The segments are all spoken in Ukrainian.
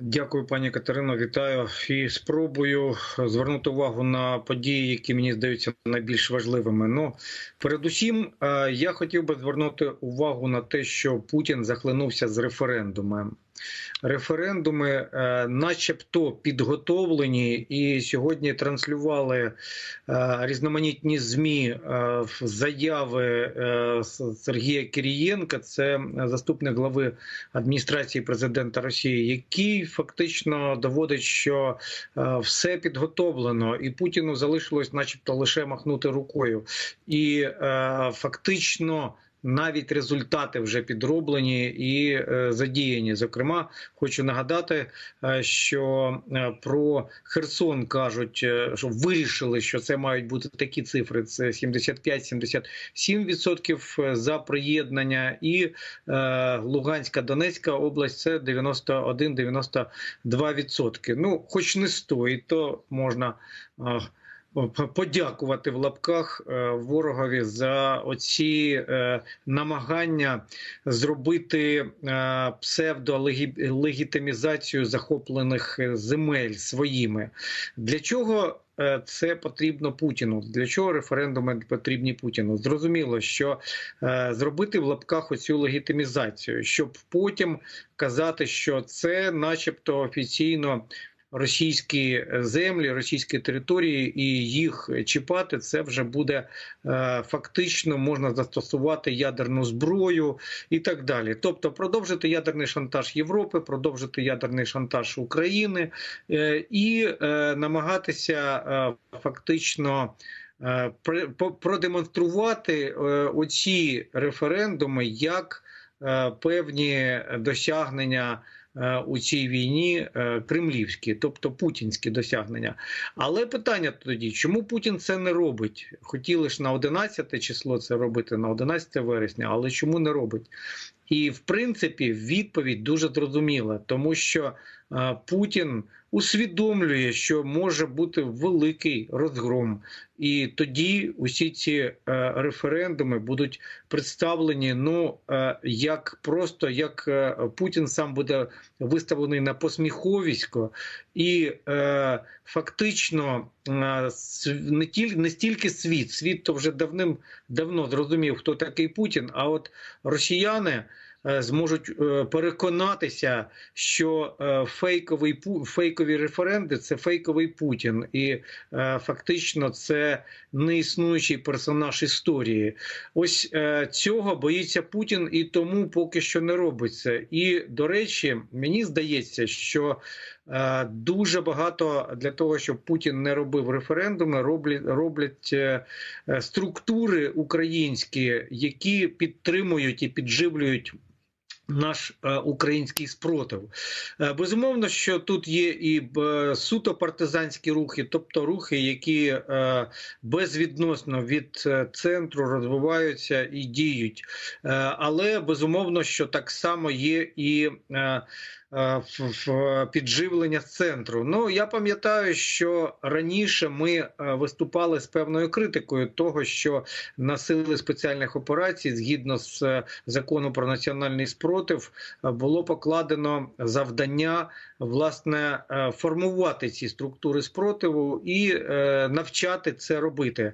Дякую, пані Катерино. Вітаю і спробую звернути увагу на події, які мені здаються найбільш важливими. Ну, передусім, е, я хотів би звернути увагу на те, що Путін захлинувся з референдумом референдуми, е, начебто підготовлені, і сьогодні транслювали е, різноманітні змі е, заяви Сергія Кирієнка, це заступник глави адміністрації президента Росії, який фактично доводить, що все підготовлено, і Путіну залишилось, начебто, лише махнути рукою, і фактично навіть результати вже підроблені і е, задіяні. Зокрема, хочу нагадати, е, що е, про Херсон кажуть, що вирішили, що це мають бути такі цифри: це 75-77% за приєднання, і Луганська Донецька область це 91-92%. Ну, хоч не стоїть, то можна подякувати в лапках е, ворогові за оці е, намагання зробити е, псевдолегітимізацію захоплених земель своїми. Для чого? Це потрібно Путіну. Для чого референдуми потрібні Путіну? Зрозуміло, що зробити в лапках оцю легітимізацію, щоб потім казати, що це, начебто, офіційно російські землі, російські території і їх чіпати, це вже буде е, фактично можна застосувати ядерну зброю і так далі. Тобто, продовжити ядерний шантаж Європи, продовжити ядерний шантаж України е, і е, намагатися фактично. Продемонструвати оці референдуми як певні досягнення Е, у цій війні е, кремлівські, тобто путінські досягнення. Але питання тоді, чому Путін це не робить? Хотіли ж на 11 число це робити на 11 вересня, але чому не робить? І в принципі відповідь дуже зрозуміла, тому що е, Путін усвідомлює, що може бути великий розгром, і тоді усі ці е, референдуми будуть представлені. Ну е, як просто як е, Путін сам буде виставлений на посміховісько, і фактично не тільки не стільки світ, світ то вже давним давно зрозумів, хто такий Путін. А от росіяни. Е, зможуть е, переконатися, що е, фейковий фейкові референди це фейковий Путін, і фактично це неіснуючий персонаж історії. Ось цього боїться Путін і тому поки що не робиться. І до речі, мені здається, що Дуже багато для того, щоб Путін не робив референдуми, роблять роблять структури українські, які підтримують і підживлюють наш е, український спротив. Е, безумовно, що тут є і суто партизанські рухи, тобто рухи, які е, безвідносно від центру розвиваються і діють. Але безумовно, що так само є і. Е, в підживлення центру. Ну я пам'ятаю, що раніше ми е, виступали з певною критикою того, що на сили спеціальних операцій, згідно з законом закону про національний спротив, було покладено завдання власне формувати ці структури спротиву і навчати це робити.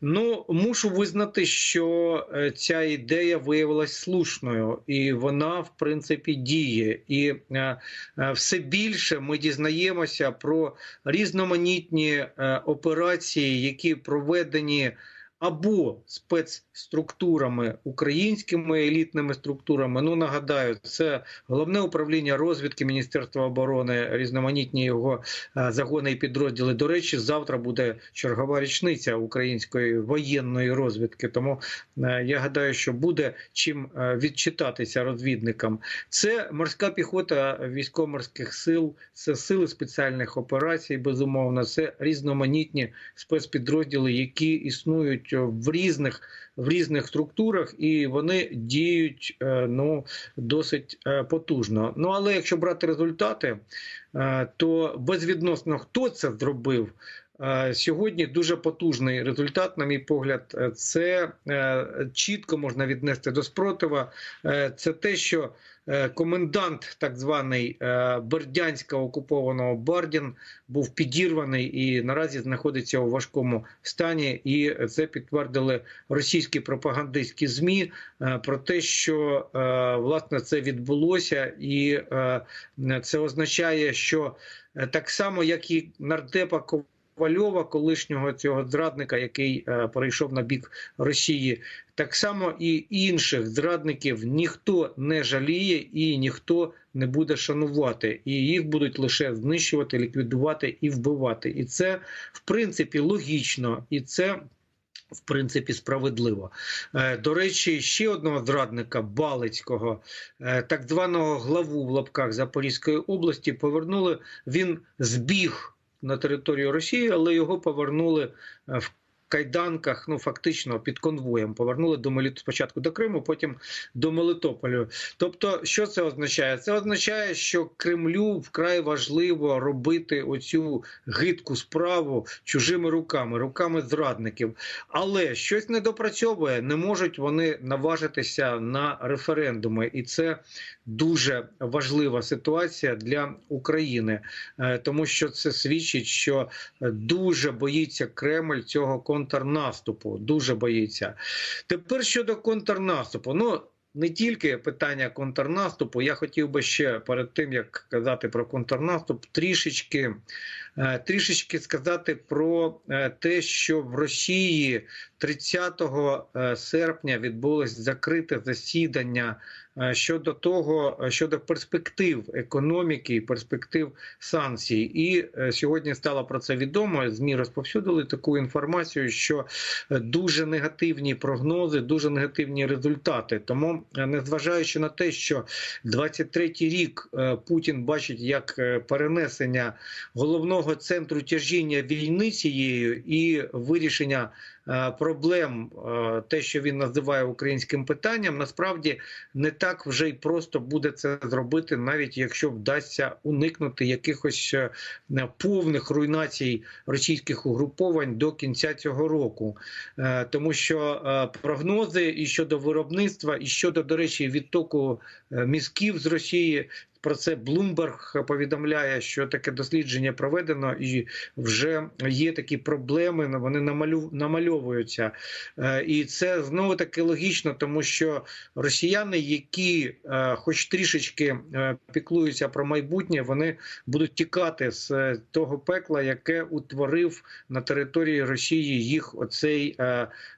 Ну мушу визнати, що ця ідея виявилась слушною, і вона в принципі діє і. Е, е, все більше ми дізнаємося про різноманітні е, операції, які проведені або спецструктурами, українськими елітними структурами. Ну нагадаю, це головне управління розвідки Міністерства оборони, різноманітні його е, загони і підрозділи. До речі, завтра буде чергова річниця української воєнної розвідки. Тому е, я гадаю, що буде чим е, відчитатися розвідникам. Це морська піхота військово-морських сил, це сили спеціальних операцій. Безумовно, це різноманітні спецпідрозділи, які існують в різних в різних структурах, і вони діють е, ну досить е, потужно. Ну але якщо брати результати, е, то безвідносно хто це зробив. Е, сьогодні дуже потужний результат, на мій погляд, е, це чітко можна віднести до спротива. Це те, що комендант так званий Бердянського окупованого Бардін був підірваний і наразі знаходиться у важкому стані. І це підтвердили російські пропагандистські змі про те, що власне це відбулося, і це означає, що Е, так само, як і нардепа Ковальова, колишнього цього зрадника, який е, перейшов на бік Росії, так само і інших зрадників ніхто не жаліє і ніхто не буде шанувати, і їх будуть лише знищувати, ліквідувати і вбивати. І це в принципі логічно, і це в принципі, справедливо. Е, до речі, ще одного зрадника Балицького, е, так званого главу в лапках Запорізької області, повернули. Він збіг на територію Росії, але його повернули е, в кайданках, ну фактично під конвоєм повернули до Меліт спочатку до Криму, потім до Мелитополю. Тобто, що це означає? Це означає, що Кремлю вкрай важливо робити оцю гидку справу чужими руками, руками зрадників. Але щось не допрацьовує, не можуть вони наважитися на референдуми, і це дуже важлива ситуація для України, е, тому що це свідчить, що дуже боїться Кремль цього конфлікту контрнаступу. Дуже боїться. Тепер щодо контрнаступу. Ну не тільки питання контрнаступу. Я хотів би ще перед тим як казати про контрнаступ, трішечки трішечки сказати про е, те, що в Росії 30 е, серпня відбулось закрите засідання Е, щодо того, е, щодо перспектив економіки, перспектив санкцій, і е, сьогодні стало про це відомо. Змі розповсюдили таку інформацію, що дуже негативні прогнози, дуже негативні результати. Тому, незважаючи на те, що 23-й рік Путін бачить як перенесення головного центру тяжіння війни цією і вирішення. Е, проблем, е, те, що він називає українським питанням, насправді не так вже й просто буде це зробити, навіть якщо вдасться уникнути якихось е, повних руйнацій російських угруповань до кінця цього року, тому що прогнози і щодо виробництва, і щодо до речі, відтоку мізків з Росії про це Блумберг повідомляє, що таке дослідження проведено, і вже є такі проблеми. Вони намальовуються. Е, і це знову таки логічно, тому що росіяни, які, е, хоч трішечки е, піклуються про майбутнє, вони будуть тікати з того пекла, яке утворив на території Росії їх оцей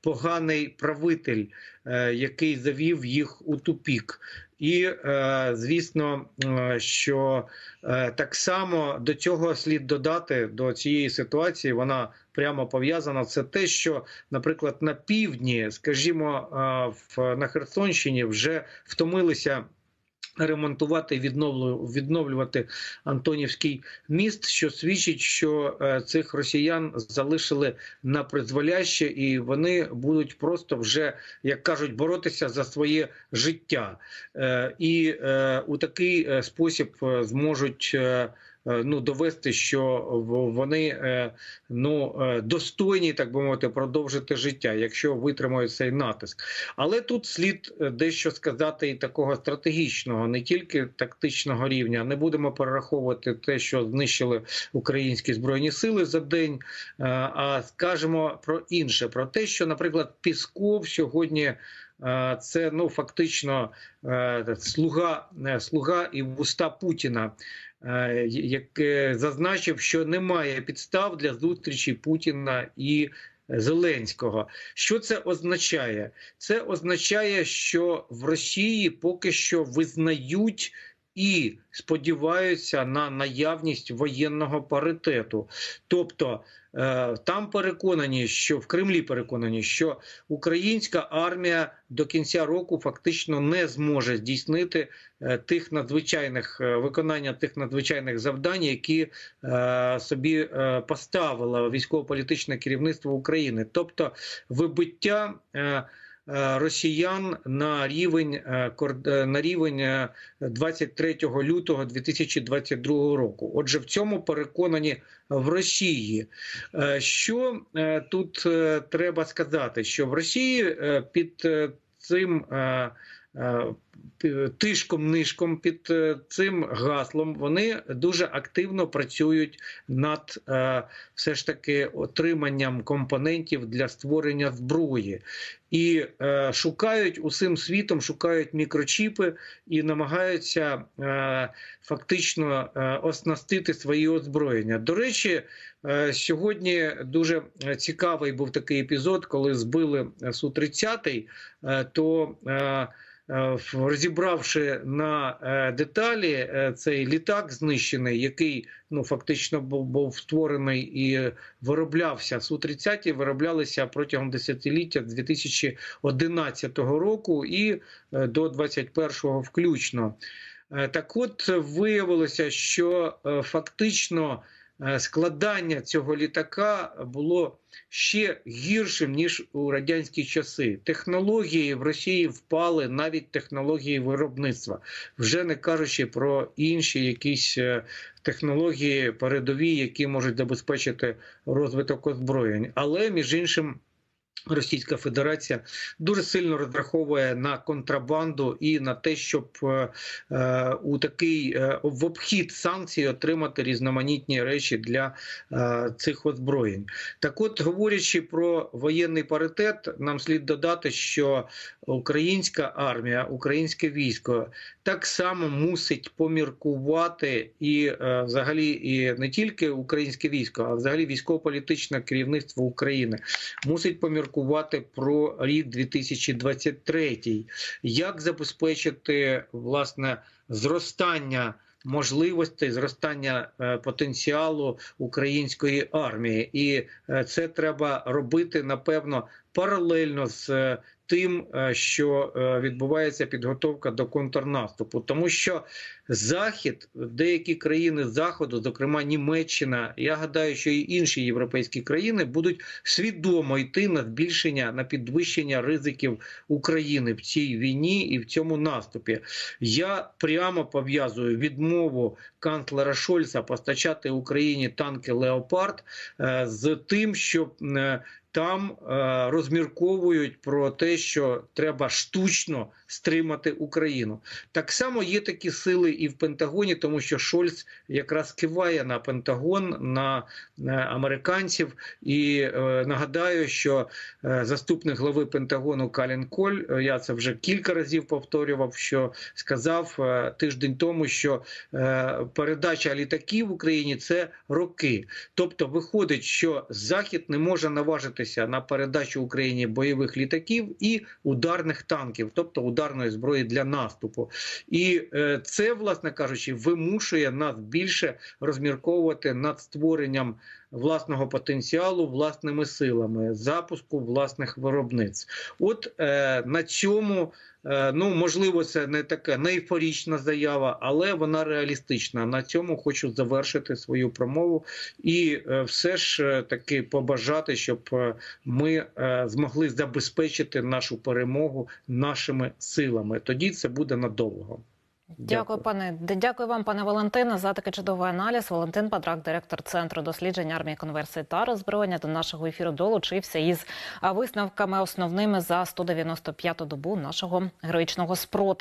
поганий правитель, який завів їх у тупік. І е, звісно, е, що е, так само до цього слід додати до цієї ситуації. Вона прямо пов'язана. Це те, що, наприклад, на півдні, скажімо, на Херсонщині вже втомилися ремонтувати відновлювати Антонівський міст, що свідчить, що е, цих росіян залишили на призволяще, і вони будуть просто вже як кажуть боротися за своє життя, е, і е, у такий спосіб зможуть. Е, ну довести, що вони е, ну е, достойні, так би мовити, продовжити життя, якщо витримають цей натиск. Але тут слід дещо сказати і такого стратегічного, не тільки тактичного рівня. Не будемо перераховувати те, що знищили українські збройні сили за день, а скажемо про інше: про те, що, наприклад, Пісков сьогодні. Це ну фактично слуга слуга і вуста Путіна. Е, яке зазначив, що немає підстав для зустрічі Путіна і Зеленського. Що це означає? Це означає, що в Росії поки що визнають. І сподіваються на наявність воєнного паритету, тобто Е, там переконані, що в Кремлі переконані, що українська армія до кінця року фактично не зможе здійснити е, тих надзвичайних е, виконання тих надзвичайних завдань, які собі поставило військово-політичне керівництво України, тобто вибиття росіян на рівень е, е, на рівень е, 23 лютого 2022 року. Отже, в цьому переконані в Росії. Е, Що е, тут е, треба сказати? Що в Росії е, під е, цим е, е, пі- тишком-нишком, під е, цим гаслом вони дуже активно працюють над е, все ж таки отриманням компонентів для створення зброї. І е, шукають усім світом, шукають мікрочіпи і намагаються е, фактично е, оснастити свої озброєння. До речі, е, сьогодні дуже цікавий був такий епізод, коли збили су 30 е, то е, е, розібравши на е, деталі е, цей літак знищений, який ну фактично був, був створений і вироблявся су 30 вироблялися протягом десятиліття з 2011 року і е, до 2021 включно. Е, Так от виявилося, що е, фактично складання цього літака було ще гіршим ніж у радянські часи. Технології в Росії впали, навіть технології виробництва, вже не кажучи про інші якісь технології передові, які можуть забезпечити розвиток озброєнь. Але між іншим. Російська Федерація дуже сильно розраховує на контрабанду і на те, щоб е, е, у такий е, в обхід санкцій отримати різноманітні речі для е, цих озброєнь. Так, от, говорячи про воєнний паритет, нам слід додати, що українська армія, українське військо так само мусить поміркувати і е, взагалі і не тільки українське військо, а взагалі військово-політичне керівництво України мусить поміркувати про рік 2023. Як забезпечити власне зростання можливостей, зростання е, потенціалу української армії, і е, це треба робити напевно паралельно з е, тим, що відбувається підготовка до контрнаступу, тому що Захід, деякі країни Заходу, зокрема Німеччина, я гадаю, що і інші європейські країни будуть свідомо йти на збільшення на підвищення ризиків України в цій війні і в цьому наступі. Я прямо пов'язую відмову канцлера Шольца постачати Україні танки Леопард е, з тим, що е, там е, розмірковують про те, що треба штучно стримати Україну. Так само є такі сили і в Пентагоні, тому що Шольц якраз киває на Пентагон, на, американців. І е, нагадаю, що е, заступник глави Пентагону Калін Коль, е, я це вже кілька разів повторював, що сказав е, тиждень тому, що е, передача літаків в Україні це роки. Тобто, виходить, що Захід не може наважитися на передачу Україні бойових літаків і ударних танків, тобто ударної зброї для наступу. І е, це, власне кажучи, вимушує нас більше розмірковувати над створенням власного потенціалу власними силами, запуску власних виробництв. От е, на цьому. Е, Ну, можливо, це не така неейфорічна заява, але вона реалістична. На цьому хочу завершити свою промову і е, все ж е, таки побажати, щоб ми змогли забезпечити нашу перемогу нашими силами. Тоді це буде надовго. Дякую, пане дякую вам, пане Валентине, за такий чудовий аналіз. Валентин Падрак, директор центру досліджень армії конверсії та роззброєння до нашого ефіру долучився із висновками основними за 195-ту добу нашого героїчного спротиву.